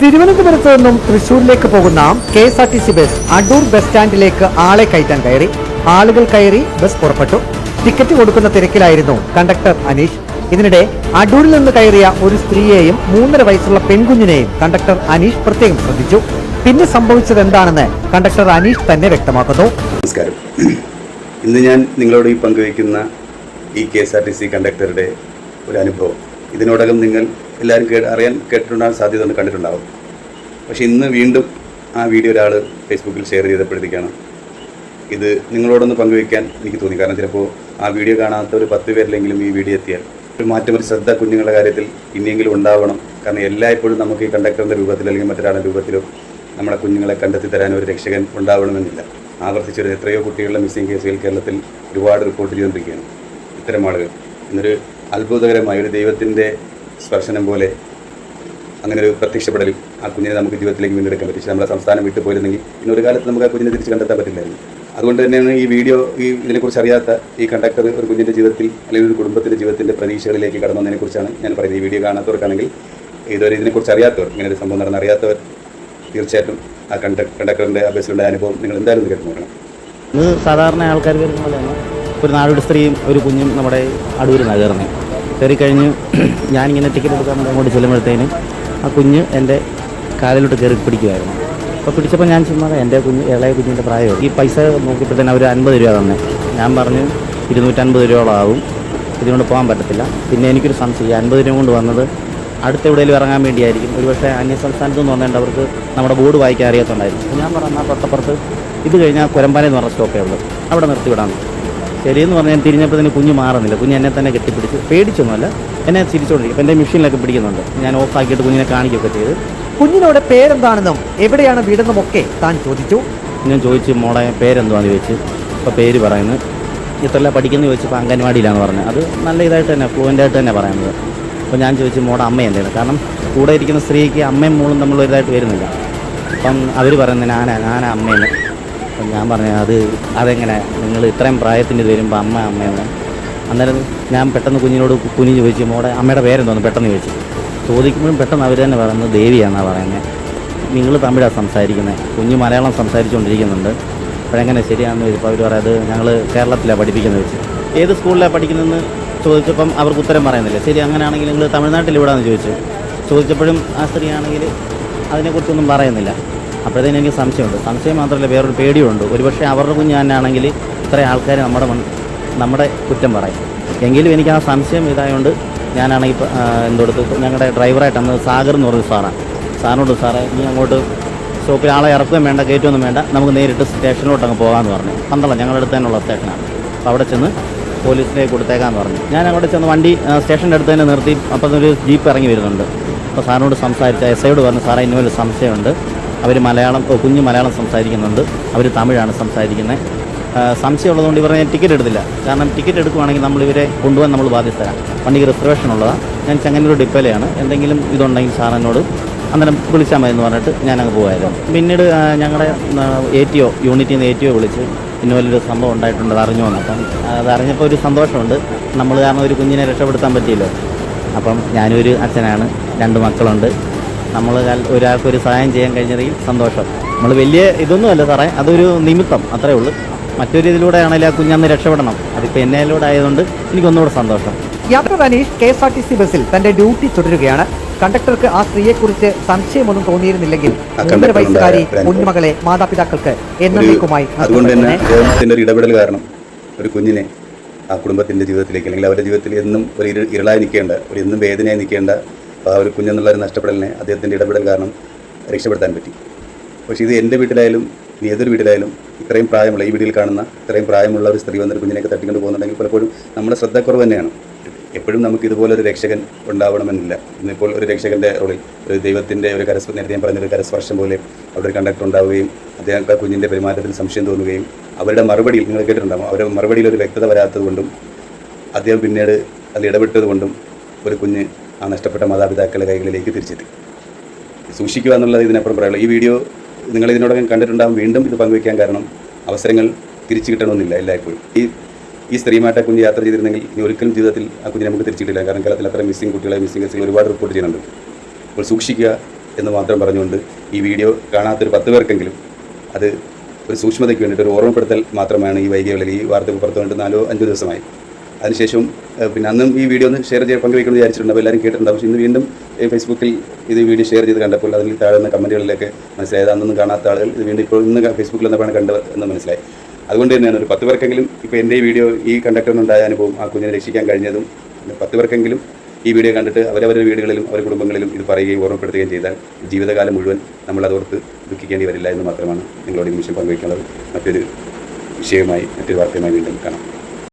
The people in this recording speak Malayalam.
തിരുവനന്തപുരത്ത് നിന്നും തൃശൂരിലേക്ക് പോകുന്ന K S R T C bus Adoor bus സ്റ്റാൻഡിലേക്ക് ആളെ കയറ്റാൻ കയറി. ആളുകൾ കയറി ബസ് പുറപ്പെട്ടു. ടിക്കറ്റ് കൊടുക്കുന്ന തിരക്കിലായിരുന്നു കണ്ടക്ടർ അനീഷ്. ഇതിനിടെ അടൂരിൽ നിന്ന് കയറിയ ഒരു സ്ത്രീയെയും മൂന്നര വയസ്സുള്ള പെൺകുഞ്ഞിനെയും കണ്ടക്ടർ അനീഷ് പ്രത്യേകം ശ്രദ്ധിച്ചു. പിന്നെ സംഭവിച്ചത് എന്താണെന്ന് കണ്ടക്ടർ അനീഷ് തന്നെ വ്യക്തമാക്കുന്നു. നമസ്കാരം. ഇന്ന് ഞാൻ നിങ്ങളോട് ഈ പങ്കുവയ്ക്കുന്ന ഈ K S R T C കണ്ടക്ടറുടെ ഒരു അനുഭവം. ഇതിനോടകം നിങ്ങൾ എല്ലാവരും കേ അറിയാൻ കേട്ടിട്ടുണ്ടാകാൻ സാധ്യത ഒന്ന് കണ്ടിട്ടുണ്ടാവും. പക്ഷേ ഇന്ന് വീണ്ടും ആ വീഡിയോ ഒരാൾ ഫേസ്ബുക്കിൽ ഷെയർ ചെയ്തപ്പോഴത്തേക്കാണ്. ഇത് നിങ്ങളോടൊന്ന് പങ്കുവയ്ക്കാൻ എനിക്ക് തോന്നി. കാരണം ചിലപ്പോൾ ആ വീഡിയോ കാണാത്ത ഒരു പത്ത് പേരിലെങ്കിലും ഈ വീഡിയോ എത്തിയാൽ. ഒരു മാറ്റം ഒരു ശ്രദ്ധ കുഞ്ഞുങ്ങളുടെ കാര്യത്തിൽ ഇനിയെങ്കിലും ഉണ്ടാവണം. കാരണം എല്ലായ്പ്പോഴും നമുക്ക് ഈ കണ്ടക്ടറിന്റെ രൂപത്തിൽ അല്ലെങ്കിൽ മറ്റൊരാളുടെ രൂപത്തിലോ നമ്മുടെ കുഞ്ഞുങ്ങളെ കണ്ടെത്തി തരാൻ ഒരു രക്ഷകൻ ഉണ്ടാവണമെന്നില്ല. ആവർത്തിച്ചൊരു എത്രയോ കുട്ടികളുടെ മിസ്സിംഗ് കേസുകൾ കേരളത്തിൽ ഒരുപാട് റിപ്പോർട്ട് ചെയ്തുകൊണ്ടിരിക്കുകയാണ്. ഇത്തരം ആളുകൾ. ഇന്നൊരു അത്ഭുതകരമായ ഒരു ദൈവത്തിന്റെ സ്പർശനം പോലെ അങ്ങനെ ഒരു പ്രത്യക്ഷപ്പെടൽ ആ കുഞ്ഞിനെ നമുക്ക് ജീവിതത്തിലേക്ക് വീണ്ടെടുക്കാൻ പറ്റും. നമ്മുടെ സംസ്ഥാനം വിട്ടു പോയിരുന്നെങ്കിൽ ഇന്ന് ഒരു കാലത്ത് നമുക്ക് ആ കുഞ്ഞിനെ തിരിച്ച് കണ്ടെത്താൻ പറ്റില്ലായിരുന്നു. അതുകൊണ്ട് തന്നെയാണ് ഈ വീഡിയോ ഈ ഇതിനെക്കുറിച്ച് അറിയാത്ത ഈ കണ്ടക്ടർ ഒരു കുഞ്ഞിന്റെ ജീവിതത്തിൽ അല്ലെങ്കിൽ ഒരു കുടുംബത്തിന്റെ ജീവിതത്തിന്റെ പ്രതീക്ഷകളിലേക്ക് കടന്നു ഞാൻ പറയുന്നത്. ഈ വീഡിയോ കാണാത്തവർക്കാണെങ്കിൽ ഇതുവരെ ഇതിനെക്കുറിച്ച് അറിയാത്തവർ ഇങ്ങനെ ഒരു സംഭവം നടന്ന അറിയാത്തവർ തീർച്ചയായിട്ടും ആ കണ്ടക്ടറിന്റെ ആ അനുഭവം നിങ്ങൾ എന്തായാലും കേട്ടു നോക്കണം. സാധാരണ ആൾക്കാർ വരുന്ന പോലെയാണ്. ഒരു നാലൊരു സ്ത്രീയും ഒരു കുഞ്ഞും നമ്മുടെ അടൂർ നഗറിന് കയറി കഴിഞ്ഞ് ഞാനിങ്ങനെ ടിക്കറ്റ് എടുക്കാൻ വേണ്ടി അങ്ങോട്ട് ചെല്ലുമ്പോഴത്തേന് ആ കുഞ്ഞ് എന്റെ കാലിലോട്ട് കയറി പിടിക്കുമായിരുന്നു അപ്പോൾ പിടിച്ചപ്പോൾ ഞാൻ ചുമ്മാ എന്റെ കുഞ്ഞ് ഇളയ കുഞ്ഞിന്റെ പ്രായമാണ് ഈ പൈസ നോക്കിയപ്പോഴത്തേന് അവർ അൻപത് രൂപ തന്നെ. ഞാൻ പറഞ്ഞു ഇരുന്നൂറ്റൻപത് രൂപയോളം ആവും ഇതിനോട് പോകാൻ പറ്റത്തില്ല. പിന്നെ എനിക്കൊരു സംശയം. അൻപത് രൂപ കൊണ്ട് വന്നത് അടുത്ത എവിടെയെങ്കിലും ഇറങ്ങാൻ വേണ്ടിയായിരിക്കും. ഒരുപക്ഷെ അന്യ സംസ്ഥാനത്ത് നിന്ന് വന്നേണ്ട അവർക്ക് നമ്മുടെ ബോർഡ് വായിക്കാൻ അറിയാത്തതുണ്ടായിരുന്നു. ഞാൻ പറഞ്ഞ തൊട്ടപ്പുറത്ത് ഇത് കഴിഞ്ഞാൽ കുരമ്പാനെന്ന് പറഞ്ഞ സ്റ്റോപ്പേ ഉള്ളൂ. അവിടെ നിർത്തി വിടാൻ ശരിയെന്ന് പറഞ്ഞാൽ ഞാൻ തിരിഞ്ഞപ്പോൾ തന്നെ കുഞ്ഞ് മാറുന്നില്ല. കുഞ്ഞ് എന്നെ തന്നെ കെട്ടിപ്പിടിച്ച് പേടിച്ചൊന്നുമല്ല. എന്നെ ചിരിച്ചുകൊണ്ടിരിക്കും അപ്പോൾ എന്റെ മെഷീനിലൊക്കെ പിടിക്കുന്നുണ്ട്. ഞാൻ ഓഫാക്കിയിട്ട് കുഞ്ഞിനെ കാണിക്കുകയൊക്കെ ചെയ്ത്. കുഞ്ഞിനോട് പേരെന്താണെന്നും എവിടെയാണ് വീടെന്നും ഒക്കെ താൻ ചോദിച്ചു. ഞാൻ ചോദിച്ചു മോളെ പേരെന്തുവാന്ന്? ചോദിച്ചു. അപ്പോൾ പേര് പറയുന്നത് ഇത്രല്ല പഠിക്കുന്നത് ചോദിച്ചപ്പോൾ അംഗൻവാടിയിലാണ് പറഞ്ഞത് അത് നല്ല ഇതായിട്ട് തന്നെ ഫ്ലുവന്റായിട്ട് തന്നെ പറയുന്നത്. അപ്പോൾ ഞാൻ ചോദിച്ചു മോടെ അമ്മ എന്താണ് കാരണം കൂടെ ഇരിക്കുന്ന സ്ത്രീക്ക് അമ്മയും മോളും തമ്മിൽ ഇതായിട്ട് വരുന്നില്ല. അപ്പം അവർ പറയുന്നത് ഞാനാ ഞാനാ അമ്മയെന്ന് അപ്പം ഞാൻ പറഞ്ഞു അത് അതെങ്ങനെ? നിങ്ങൾ ഇത്രയും പ്രായത്തിന് ഇത് വരുമ്പോൾ അമ്മ അമ്മയെന്ന്. അന്നേരം ഞാൻ പെട്ടെന്ന് കുഞ്ഞിനോട് കുഞ്ഞ് ചോദിച്ചു മോടെ അമ്മയുടെ പേരെന്തോന്ന്? പെട്ടെന്ന് ചോദിച്ചു. ചോദിക്കുമ്പോഴും പെട്ടെന്ന് അവർ തന്നെ പറയുന്നത് ദേവിയാണെന്നാണ് പറയുന്നത് നിങ്ങൾ തമിഴാണ് സംസാരിക്കുന്നത് കുഞ്ഞ് മലയാളം സംസാരിച്ചുകൊണ്ടിരിക്കുന്നുണ്ട്. അപ്പോഴെങ്ങനെ ശരിയാണെന്ന് ചോദിച്ചപ്പോൾ അവർ പറയാം അത് ഞങ്ങൾ കേരളത്തിലാണ് പഠിപ്പിക്കുന്നത് വെച്ച്. ഏത് സ്കൂളിലാണ് പഠിക്കുന്നതെന്ന് ചോദിച്ചപ്പം അവർക്ക് ഉത്തരം പറയുന്നില്ല. ശരി അങ്ങനെയാണെങ്കിൽ നിങ്ങൾ തമിഴ്നാട്ടിൽ ഇവിടെയാണെന്ന് ചോദിച്ചു ചോദിച്ചപ്പോഴും ആ സ്ത്രീയാണെങ്കിൽ അതിനെക്കുറിച്ചൊന്നും പറയുന്നില്ല. അപ്പോഴത്തേനും എനിക്ക് സംശയമുണ്ട്. സംശയം മാത്രമല്ല വേറൊരു പേടിയുണ്ട് ഒരുപക്ഷെ അവരുടെ കുഞ്ഞ് തന്നെയാണെങ്കിൽ ഇത്ര ആൾക്കാർ നമ്മുടെ നമ്മുടെ കുറ്റം പറയും. എങ്കിലും എനിക്ക് ആ സംശയം ഇതായതുകൊണ്ട് ഞാനാണെങ്കിൽ എന്തോടത്ത് ഞങ്ങളുടെ ഡ്രൈവറായിട്ട് അന്ന് സാഗർ എന്ന് പറഞ്ഞ സാറാണ് സാറിനോട് സാറേ നീ അങ്ങോട്ട് സ്റ്റോപ്പിൽ ആളെ ഇറക്കുകയും വേണ്ട കയറ്റൊന്നും വേണ്ട. നമുക്ക് നേരിട്ട് സ്റ്റേഷനിലോട്ട് അങ്ങ് പോകാമെന്ന് പറഞ്ഞു. പന്തളം ഞങ്ങളുടെ അടുത്ത് തന്നെയുള്ള സ്റ്റേഷനാണ്. അപ്പോൾ അവിടെ ചെന്ന് പോലീസിനെ കൊടുത്തേക്കാന്ന് പറഞ്ഞു. ഞാൻ അങ്ങോട്ട് ചെന്ന് വണ്ടി സ്റ്റേഷന്റെ അടുത്ത് തന്നെ നിർത്തി. അപ്പോൾ ഒരു ജീപ്പ് ഇറങ്ങി വരുന്നുണ്ട്. അപ്പോൾ സാറിനോട് സംസാരിച്ച എസ് ഐയോട് പറഞ്ഞു സാറേ ഇന്നൊരു സംശയമുണ്ട്. അവർ മലയാളം കുഞ്ഞ് മലയാളം സംസാരിക്കുന്നുണ്ട്. അവർ തമിഴാണ് സംസാരിക്കുന്നത്. സംശയമുള്ളതുകൊണ്ട് ഇവരെ ഞാൻ ടിക്കറ്റ് എടുത്തില്ല. കാരണം ടിക്കറ്റ് എടുക്കുവാണെങ്കിൽ നമ്മൾ ഇവരെ കൊണ്ടുപോകാൻ നമ്മൾ ബാധ്യസ്ഥരാണ് വണ്ടിക്ക് റിസർവേഷൻ ഉള്ളതാണ്. ഞാൻ ചെങ്ങന്നൂർ ഡിപ്പലയാണ് എന്തെങ്കിലും ഇതുണ്ടെങ്കിൽ സാർ എന്നോട് അന്നേരം വിളിച്ചാൽ മതി എന്ന് പറഞ്ഞിട്ട് ഞാൻ അങ്ങ് പോകുമായിരുന്നു പിന്നീട് ഞങ്ങളുടെ എ ടി ഒ യൂണിറ്റിൽ നിന്ന് എ ടി ഒ വിളിച്ച് ഇന്ന വലിയൊരു സംഭവം ഉണ്ടായിട്ടുണ്ട് അത് അറിഞ്ഞു വന്നു. അപ്പം അത് അറിഞ്ഞപ്പോൾ ഒരു സന്തോഷമുണ്ട്. നമ്മൾ കാരണം ഒരു കുഞ്ഞിനെ രക്ഷപ്പെടുത്താൻ പറ്റിയല്ലോ. അപ്പം ഞാനൊരു അച്ഛനാണ്. രണ്ട് മക്കളുണ്ട്. നമ്മൾ ഒരാൾക്കൊരു സഹായം ചെയ്യാൻ കഴിഞ്ഞതിൽ സന്തോഷം. നമ്മൾ വലിയ ഇതൊന്നുമല്ല സാറേ അതൊരു നിമിത്തം അത്രേ ഉള്ളൂ. മറ്റൊരു ഇതിലൂടെ ആണെങ്കിലും ആ കുഞ്ഞന്ന് രക്ഷപ്പെടണം. അതിപ്പോൾ എന്നതിലൂടെ ആയതുകൊണ്ട് എനിക്കൊന്നുകൂടെ സന്തോഷം. യാത്ര Aneesh K S R T C ബസ്സിൽ തന്റെ ഡ്യൂട്ടി തുടരുകയാണ്. കണ്ടക്ടർക്ക് ആ സ്ത്രീയെക്കുറിച്ച് സംശയമൊന്നും തോന്നിയിരുന്നില്ലെങ്കിൽ മൂന്നര വയസ്സുകാരി കുഞ്ഞുമകളെ മാതാപിതാക്കൾക്ക് എന്നേക്കുമായി അതുകൊണ്ട് തന്നെ. ഒരു ഇടപെടൽ കാരണം ഒരു കുഞ്ഞിനെ ആ കുടുംബത്തിന്റെ ജീവിതത്തിലേക്ക് അല്ലെങ്കിൽ അവരുടെ ജീവിതത്തിൽ എന്നും ഒരു ഇരു ഇരളായി നിൽക്കേണ്ട ഒരു എന്നും വേദനയായി നിൽക്കേണ്ട ആ ഒരു കുഞ്ഞെന്നുള്ള നഷ്ടപ്പെടലിനെ അദ്ദേഹത്തിന്റെ ഇടപെടൽ കാരണം രക്ഷപ്പെടുത്താൻ പറ്റി. പക്ഷേ ഇത് എന്റെ വീട്ടിലായാലും ഇനി ഏതൊരു വീട്ടിലായാലും ഇത്രയും പ്രായമുള്ള ഈ വീട്ടിൽ കാണുന്ന ഇത്രയും പ്രായമുള്ള ഒരു സ്ത്രീ വന്നൊരു കുഞ്ഞിനെയൊക്കെ തട്ടിക്കൊണ്ട് പോകുന്നുണ്ടെങ്കിൽ പലപ്പോഴും നമ്മുടെ ശ്രദ്ധക്കുറവ് തന്നെയാണ്. എപ്പോഴും നമുക്ക് ഇതുപോലൊരു രക്ഷകൻ ഉണ്ടാവണമെന്നില്ല. ഇന്നിപ്പോൾ ഒരു രക്ഷകന്റെ റോളിൽ ഒരു ദൈവത്തിന്റെ ഒരു കരസ്പ നേരത്തെ ഞാൻ പറഞ്ഞൊരു കരസ്പർശം പോലെ അവിടെ ഒരു കണ്ടക്ടർ ഉണ്ടാവുകയും അദ്ദേഹം ആ കുഞ്ഞിന്റെ പെരുമാറ്റത്തിൽ സംശയം തോന്നുകയും അവരുടെ മറുപടിയിൽ നിങ്ങൾ കേട്ടിട്ടുണ്ടാകും അവരുടെ മറുപടിയിൽ ഒരു വ്യക്തത വരാത്തത് കൊണ്ടും അദ്ദേഹം പിന്നീട് അതിൽ ഇടപെട്ടത് കൊണ്ടും ഒരു കുഞ്ഞ് ആ നഷ്ടപ്പെട്ട മാതാപിതാക്കളുടെ കൈകളിലേക്ക് തിരിച്ചെത്തി. സൂക്ഷിക്കുക എന്നുള്ളത് ഇതിനപ്പുറം പറയുള്ളൂ ഈ വീഡിയോ നിങ്ങൾ ഇതിനോടകം കണ്ടിട്ടുണ്ടാകും വീണ്ടും ഇത് പങ്കുവയ്ക്കാൻ കാരണം അവസരങ്ങൾ തിരിച്ചു കിട്ടണമെന്നില്ല എല്ലായ്പ്പോഴും. ഈ ഈ സ്ത്രീമായിട്ട് കുഞ്ഞ് യാത്ര ചെയ്തിരുന്നെങ്കിൽ ഇനി ഒരിക്കലും ജീവിതത്തിൽ ആ കുഞ്ഞിനെ നമുക്ക് തിരിച്ചു കിട്ടില്ല കാരണം കേരളത്തിൽ അത്ര മിസ്സിംഗ് കുട്ടികളെ മിസ്സിംഗ് കേസുകൾ ഒരുപാട് റിപ്പോർട്ട് ചെയ്യുന്നുണ്ട്. അപ്പോൾ സൂക്ഷിക്കുക എന്ന് മാത്രം പറഞ്ഞുകൊണ്ട് ഈ വീഡിയോ കാണാത്തൊരു പത്ത് പേർക്കെങ്കിലും അത് ഒരു സൂക്ഷ്മതയ്ക്ക് വേണ്ടിയിട്ട് ഒരു ഓർമ്മപ്പെടുത്തൽ മാത്രമാണ് ഈ വൈകിയ ഈ വാർത്ത പുറത്തു കൊണ്ട് നാലോ അഞ്ചോ ദിവസമായി. അതിനുശേഷം പിന്നെ അന്നും ഈ വീഡിയോ ഒന്ന് ഷെയർ ചെയ്ത് പങ്കുവയ്ക്കണമെന്ന് വിചാരിച്ചിട്ടുണ്ട്. അപ്പോൾ എല്ലാവരും കേട്ടിട്ടുണ്ടാവും പക്ഷേ ഇന്ന് വീണ്ടും ഫേസ്ബുക്കിൽ ഇത് വീഡിയോ ഷെയർ ചെയ്ത് കണ്ടപ്പോൾ അതിൽ താഴുന്ന കമന്റുകളിലൊക്കെ മനസ്സിലായത് അന്നൊന്നും കാണാത്ത ആളുകൾ ഇത് വീണ്ടും ഇപ്പോൾ ഇന്ന് ഫേസ്ബുക്കിൽ നിന്നപ്പോഴാണ് കണ്ടത് എന്ന് മനസ്സിലായി. അതുകൊണ്ട് തന്നെയാണ് ഒരു പത്ത് പേർക്കെങ്കിലും ഇപ്പോൾ എന്റെ ഈ വീഡിയോ ഈ കണ്ടക്ടറിനുണ്ടായ അനുഭവം ആ കുഞ്ഞിനെ രക്ഷിക്കാൻ കഴിഞ്ഞതും പത്ത് പേർക്കെങ്കിലും ഈ വീഡിയോ കണ്ടിട്ട് അവരവരുടെ വീടുകളിലും അവരുടെ കുടുംബങ്ങളിലും ഇത് പറയുകയും ഓർമ്മപ്പെടുത്തുകയും ചെയ്താൽ ജീവിതകാലം മുഴുവൻ നമ്മൾ അതോർത്ത് ദുഃഖിക്കേണ്ടി വരില്ല എന്ന് മാത്രമാണ് നിങ്ങളോട് ഈ നിമിഷം പങ്കുവയ്ക്കുന്നത് മറ്റൊരു വിഷയമായി മറ്റൊരു വാർത്തയുമായി വീണ്ടും കാണാം.